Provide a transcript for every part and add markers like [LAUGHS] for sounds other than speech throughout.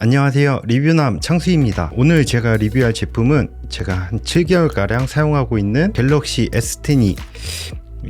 안녕하세요. 리뷰남 창수입니다. 오늘 제가 리뷰할 제품은 제가 한 7개월가량 사용하고 있는 갤럭시 S10이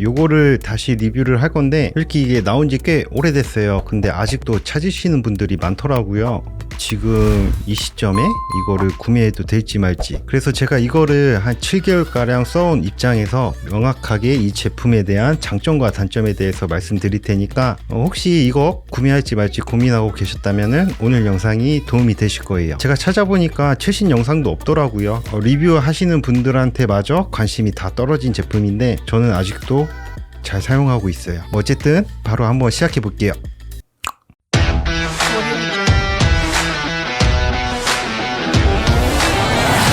요거를 다시 리뷰를 할 건데 솔직히 이게 나온 지 꽤 오래됐어요. 근데 아직도 찾으시는 분들이 많더라고요. 지금 이 시점에 이거를 구매해도 될지 말지. 그래서 제가 이거를 한 7개월가량 써온 입장에서 명확하게 이 제품에 대한 장점과 단점에 대해서 말씀드릴 테니까 어, 혹시 이거 구매할지 말지 고민하고 계셨다면 오늘 영상이 도움이 되실 거예요. 제가 찾아보니까 최신 영상도 없더라고요. 어, 리뷰하시는 분들한테 마저 관심이 다 떨어진 제품인데 저는 아직도 잘 사용하고 있어요. 어쨌든 바로 한번 시작해 볼게요.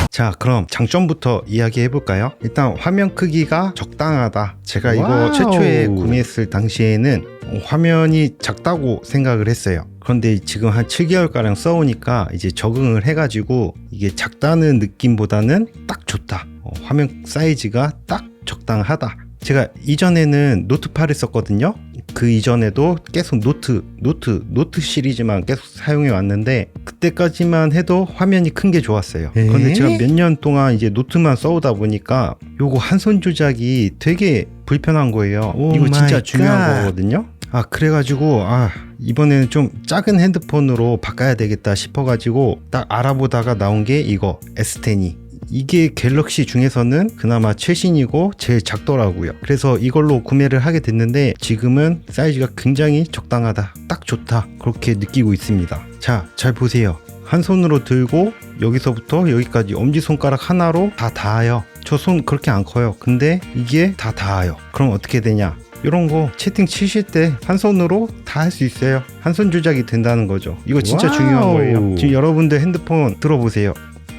자 그럼 장점부터 이야기해 볼까요? 일단 화면 크기가 적당하다. 제가 이거 와우. 최초에 구매했을 당시에는 화면이 작다고 생각을 했어요. 그런데 지금 한 7개월가량 써오니까 이제 적응을 해가지고 이게 작다는 느낌보다는 딱 좋다. 어, 화면 사이즈가 딱 적당하다 제가 이전에는 노트 8을 썼거든요 그 이전에도 계속 노트, 노트, 노트 시리즈만 계속 사용해 왔는데 그때까지만 해도 화면이 큰 게 좋았어요. 에? 그런데 제가 몇 년 동안 이제 노트만 써오다 보니까 요거 한 손 조작이 되게 불편한 거예요. 오 이거 진짜 중요한 갓. 거거든요. 아 그래가지고 아 이번에는 좀 작은 핸드폰으로 바꿔야 되겠다 싶어가지고 딱 알아보다가 나온 게 이거 S10이 이게 갤럭시 중에서는 그나마 최신이고 제일 작더라고요. 그래서 이걸로 구매를 하게 됐는데 지금은 사이즈가 굉장히 적당하다. 딱 좋다. 그렇게 느끼고 있습니다. 자, 잘 보세요. 한 손으로 들고 여기서부터 여기까지 엄지손가락 하나로 다 닿아요. 저 손 그렇게 안 커요. 근데 이게 다 닿아요. 그럼 어떻게 되냐? 이런 거 채팅 치실 때 한 손으로 다 할 수 있어요. 한 손 조작이 된다는 거죠. 이거 진짜 와우. 중요한 거예요. 지금 여러분들 핸드폰 들어보세요.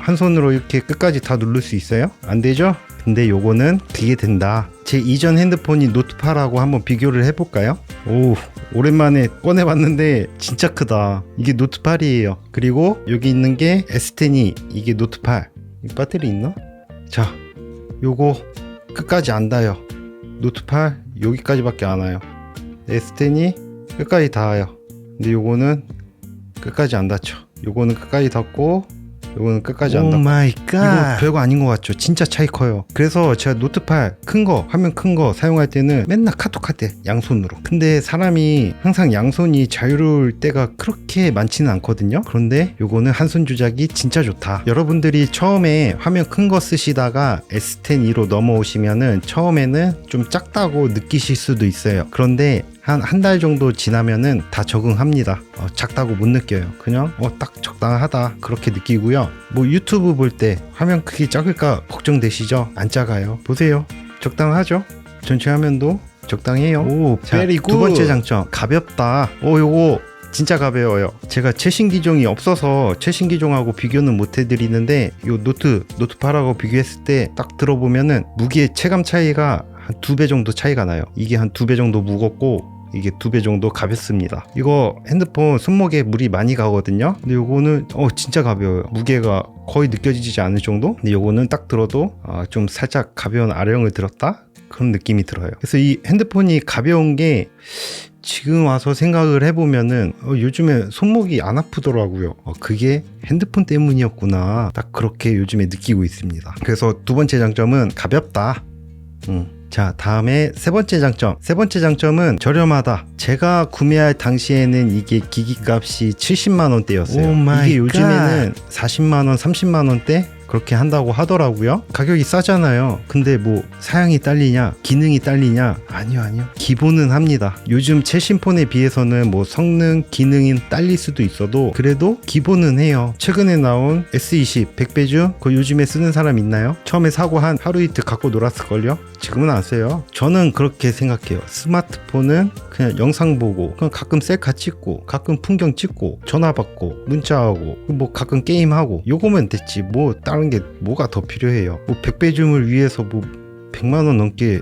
한 손으로 이렇게 끝까지 다 누를 수 있어요? 안 되죠? 근데 요거는 그게 된다. 제 이전 핸드폰이 노트8하고 한번 비교를 해볼까요? 오, 오랜만에 꺼내봤는데 진짜 크다. 이게 노트8이에요. 그리고 여기 있는 게 S10이 이게 노트8. 이 배터리 있나? 자, 요거 끝까지 안 닿아요. 노트8 여기까지밖에 안 와요. S10이 끝까지 닿아요. 근데 요거는 끝까지 안 닿죠. 요거는 끝까지 닿고 요거는 끝까지 안오 닿고 마이 이거 갓. 별거 아닌 것 같죠? 진짜 차이 커요. 그래서 제가 노트8 큰 거, 화면 큰 거 사용할 때는 맨날 카톡 할 때 양손으로. 근데 사람이 항상 양손이 자유로울 때가 그렇게 많지는 않거든요. 그런데 요거는 한 손 조작이 진짜 좋다. 여러분들이 처음에 화면 큰 거 쓰시다가 S10E로 넘어오시면은 처음에는 좀 작다고 느끼실 수도 있어요. 그런데 한 한 달 정도 지나면은 다 적응합니다. 어, 작다고 못 느껴요. 그냥 어, 딱 적당하다 그렇게 느끼고요. 뭐 유튜브 볼 때 화면 크기 작을까 걱정되시죠? 안 작아요. 보세요. 적당하죠? 전체 화면도 적당해요. 오, 자, 두 번째 장점 가볍다. 오 요거 진짜 가벼워요. 제가 최신 기종이 없어서 최신 기종하고 비교는 못 해드리는데 요 노트 노트 8하고 비교했을 때 딱 들어보면은 무게 체감 차이가 한 두 배 정도 차이가 나요. 이게 한 두 배 정도 무겁고 이게 두 배 정도 가볍습니다. 이거 핸드폰 손목에 물이 많이 가거든요. 근데 요거는 어 진짜 가벼워요. 무게가 거의 느껴지지 않을 정도. 근데 요거는 딱 들어도 아, 좀 살짝 가벼운 아령을 들었다 그런 느낌이 들어요. 그래서 이 핸드폰이 가벼운 게 지금 와서 생각을 해보면은 어, 요즘에 손목이 안 아프더라고요. 어, 그게 핸드폰 때문이었구나. 딱 그렇게 요즘에 느끼고 있습니다. 그래서 두 번째 장점은 가볍다. 음. 자, 다음에 세 번째 장점. 세 번째 장점은 저렴하다. 제가 구매할 당시에는 이게 기기값이 70만 원대였어요. 오 마이 이게 요즘에는 40만 원, 30만 원대 그렇게 한다고 하더라고요. 가격이 싸잖아요. 근데 뭐 사양이 딸리냐, 기능이 딸리냐? 아니요, 아니요. 기본은 합니다. 요즘 최신 폰에 비해서는 뭐 성능, 기능이 딸릴 수도 있어도 그래도 기본은 해요. 최근에 나온 S20 100배주 그거 요즘에 쓰는 사람 있나요? 처음에 사고 한 하루 이틀 갖고 놀았을걸요? 지금은 안 써요. 저는 그렇게 생각해요. 스마트폰은 그냥 영상 보고 그냥 가끔 셀카 찍고 가끔 풍경 찍고 전화 받고 문자하고 뭐 가끔 게임하고 요거면 됐지 뭐 다른 게 뭐가 더 필요해요. 뭐 100배 줌을 위해서 뭐 100만 원 넘게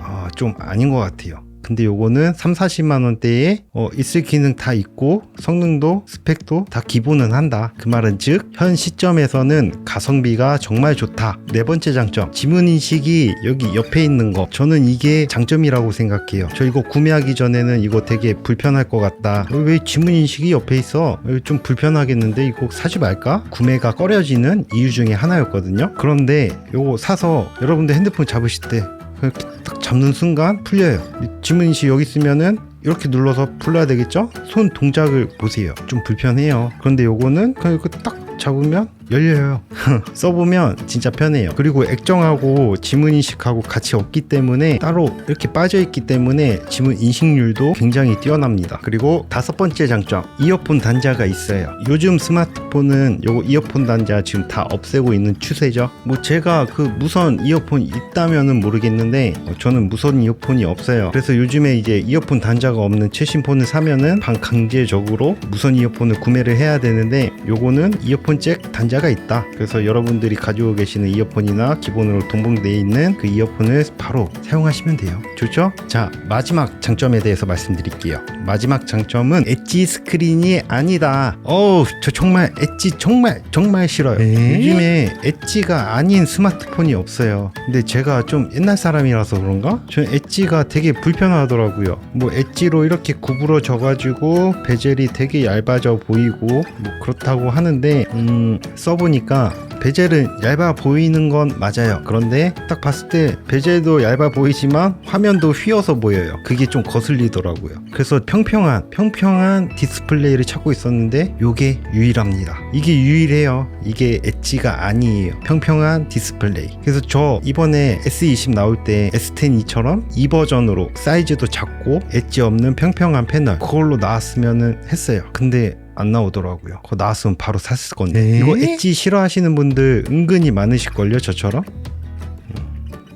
아, 좀 아닌 것 같아요. 근데 요거는 3, 40만 원대에 어, 있을 기능 다 있고 성능도 스펙도 다 기본은 한다. 그 말은 즉 현 시점에서는 가성비가 정말 좋다. 네 번째 장점 지문 인식이 여기 옆에 있는 거 저는 이게 장점이라고 생각해요. 저 이거 구매하기 전에는 이거 되게 불편할 것 같다. 어, 왜 지문 인식이 옆에 있어? 어, 좀 불편하겠는데 이거 사지 말까? 구매가 꺼려지는 이유 중에 하나였거든요. 그런데 요거 사서 여러분들 핸드폰 잡으실 때 이렇게 딱 잡는 순간 풀려요. 이 지문 인식 여기 있으면은 이렇게 눌러서 풀러야 되겠죠? 손 동작을 보세요. 좀 불편해요. 그런데 요거는 그냥 이거 딱 잡으면 열려요. [LAUGHS] 써보면 진짜 편해요. 그리고 액정하고 지문 인식하고 같이 없기 때문에 따로 이렇게 빠져 있기 때문에 지문 인식률도 굉장히 뛰어납니다. 그리고 다섯 번째 장점 이어폰 단자가 있어요. 요즘 스마트폰은 요거 이어폰 단자 지금 다 없애고 있는 추세죠. 뭐 제가 그 무선 이어폰 있다면은 모르겠는데 어, 저는 무선 이어폰이 없어요. 그래서 요즘에 이제 이어폰 단자가 없는 최신 폰을 사면은 반 강제적으로 무선 이어폰을 구매를 해야 되는데 요거는 이어폰 잭 단자 가 있다. 그래서 여러분들이 가지고 계시는 이어폰이나 기본으로 동봉되어 있는 그 이어폰을 바로 사용하시면 돼요. 좋죠? 자, 마지막 장점에 대해서 말씀드릴게요. 마지막 장점은 엣지 스크린이 아니다. 어우, 저 정말 엣지 정말 정말 싫어요. 에? 요즘에 엣지가 아닌 스마트폰이 없어요. 근데 제가 좀 옛날 사람이라서 그런가? 저 엣지가 되게 불편하더라고요. 뭐 엣지로 이렇게 구부러져 가지고 베젤이 되게 얇아져 보이고 뭐 그렇다고 하는데 음 써보니까 베젤은 얇아 보이는 건 맞아요. 그런데 딱 봤을 때 베젤도 얇아 보이지만 화면도 휘어서 보여요. 그게 좀 거슬리더라고요. 그래서 평평한 평평한 디스플레이를 찾고 있었는데 요게 유일합니다. 이게 유일해요. 이게 엣지가 아니에요. 평평한 디스플레이. 그래서 저 이번에 S20 나올 때 S10이처럼 이 버전으로 사이즈도 작고 엣지 없는 평평한 패널 그걸로 나왔으면은 했어요. 근데 안 나오더라고요. 그거 나왔으면 바로 샀을 건데. 에? 이거 엣지 싫어하시는 분들 은근히 많으실걸요, 저처럼?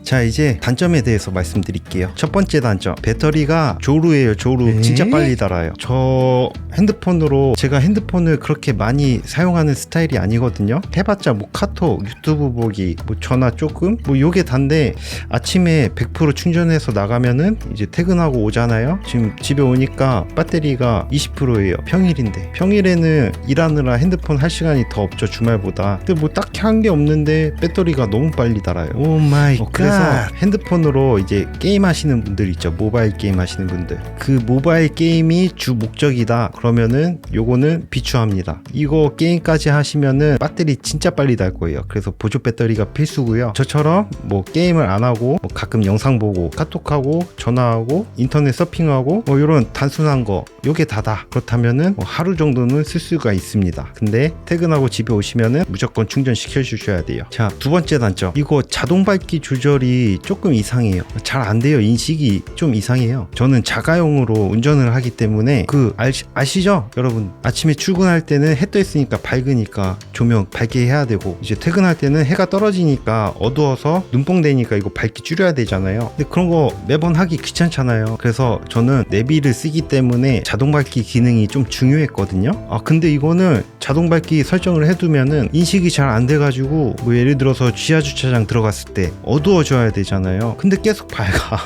자 이제 단점에 대해서 말씀드릴게요. 첫 번째 단점. 배터리가 조루예요 조루. 에? 진짜 빨리 닳아요. 저 핸드폰으로 제가 핸드폰을 그렇게 많이 사용하는 스타일이 아니거든요. 해봤자 뭐 카톡 유튜브 보기 뭐 전화 조금? 뭐 요게 단데 아침에 100% 충전해서 나가면은 이제 퇴근하고 오잖아요. 지금 집에 오니까 배터리가 20%예요 평일인데. 평일에는 일하느라 핸드폰 할 시간이 더 없죠 주말보다. 근데 뭐 딱히 한 게 없는데 배터리가 너무 빨리 닳아요. 오 마이 어, 그래서 갓. 핸드폰으로 이제 게임 하시는 분들 있죠. 모바일 게임 하시는 분들. 그 모바일 게임이 주 목적이다. 그러면은 요거는 비추합니다. 이거 게임까지 하시면은 배터리 진짜 빨리 달 거예요. 그래서 보조 배터리가 필수고요. 저처럼 뭐 게임을 안 하고 뭐 가끔 영상 보고 카톡하고 전화하고 인터넷 서핑하고 뭐 이런 단순한 거 요게 다다. 그렇다면은 뭐 하루 정도는 쓸 수가 있습니다. 근데 퇴근하고 집에 오시면은 무조건 충전시켜 주셔야 돼요. 자 두 번째 단점. 이거 자동 밝기 조절 이 조금 이상해요. 잘 안 돼요. 인식이 좀 이상해요. 저는 자가용으로 운전을 하기 때문에 그 아시, 아시 죠? 여러분? 아침에 출근할 때는 해 떠 있으니까 밝으니까 조명 밝게 해야 되고 이제 퇴근할 때는 해가 떨어지니까 어두워서 눈뽕 되니까 이거 밝기 줄여야 되잖아요. 근데 그런 거 매번 하기 귀찮잖아요. 그래서 저는 내비를 쓰기 때문에 자동 밝기 기능이 좀 중요했거든요. 아 근데 이거는 자동 밝기 설정을 해두면은 인식이 잘 안 돼가지고 뭐 예를 들어서 지하 주차장 들어갔을 때 어두워져 야 되잖아요. 근데 계속 밝아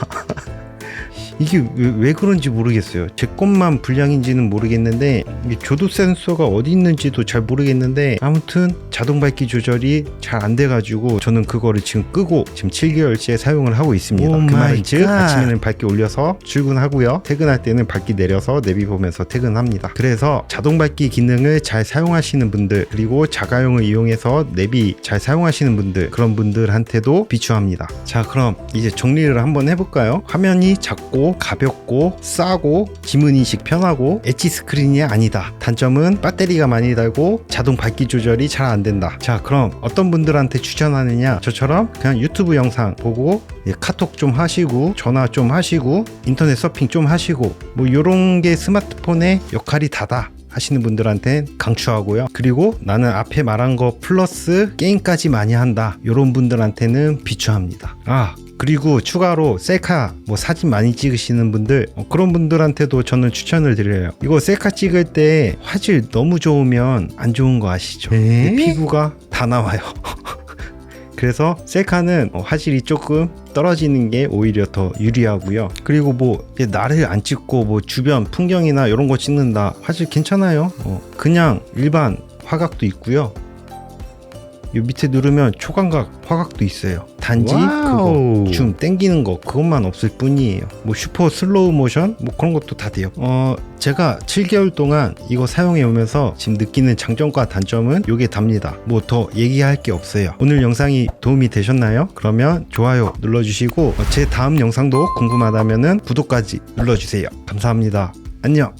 이게 왜, 왜 그런지 모르겠어요. 제 것만 불량인지는 모르겠는데 조도 센서가 어디 있는지도 잘 모르겠는데 아무튼 자동 밝기 조절이 잘 안 돼가지고 저는 그거를 지금 끄고 지금 7개월째 사용을 하고 있습니다. 오그 말은 즉 갓. 아침에는 밝기 올려서 출근하고요. 퇴근할 때는 밝기 내려서 내비 보면서 퇴근합니다. 그래서 자동 밝기 기능을 잘 사용하시는 분들 그리고 자가용을 이용해서 내비 잘 사용하시는 분들 그런 분들한테도 비추합니다. 자 그럼 이제 정리를 한번 해볼까요? 화면이 작고 가볍고 싸고 지문 인식 편하고 엣지 스크린이 아니다. 단점은 배터리가 많이 달고 자동 밝기 조절이 잘 안 된다. 자 그럼 어떤 분들한테 추천하느냐? 저처럼 그냥 유튜브 영상 보고 예, 카톡 좀 하시고 전화 좀 하시고 인터넷 서핑 좀 하시고 뭐 요런 게 스마트폰의 역할이 다다. 하시는 분들한테 강추하고요. 그리고 나는 앞에 말한 거 플러스 게임까지 많이 한다. 요런 분들한테는 비추합니다. 아, 그리고 추가로 셀카 뭐 사진 많이 찍으시는 분들 어, 그런 분들한테도 저는 추천을 드려요. 이거 셀카 찍을 때 화질 너무 좋으면 안 좋은 거 아시죠? 에? 근데 피부가 다 나와요. [LAUGHS] 그래서 셀카는 어, 화질이 조금 떨어지는 게 오히려 더 유리하고요. 그리고 뭐 나를 안 찍고 뭐 주변 풍경이나 이런 거 찍는다 사실 괜찮아요. 어, 그냥 일반 화각도 있고요. 이 밑에 누르면 초광각 화각도 있어요. 단지 와우. 그거 줌 땡기는 거 그것만 없을 뿐이에요. 뭐 슈퍼 슬로우 모션 뭐 그런 것도 다 돼요. 어 제가 7개월 동안 이거 사용해 오면서 지금 느끼는 장점과 단점은 요게 답니다. 뭐 더 얘기할 게 없어요. 오늘 영상이 도움이 되셨나요? 그러면 좋아요 눌러주시고 어, 제 다음 영상도 궁금하다면은 구독까지 눌러주세요. 감사합니다. 안녕.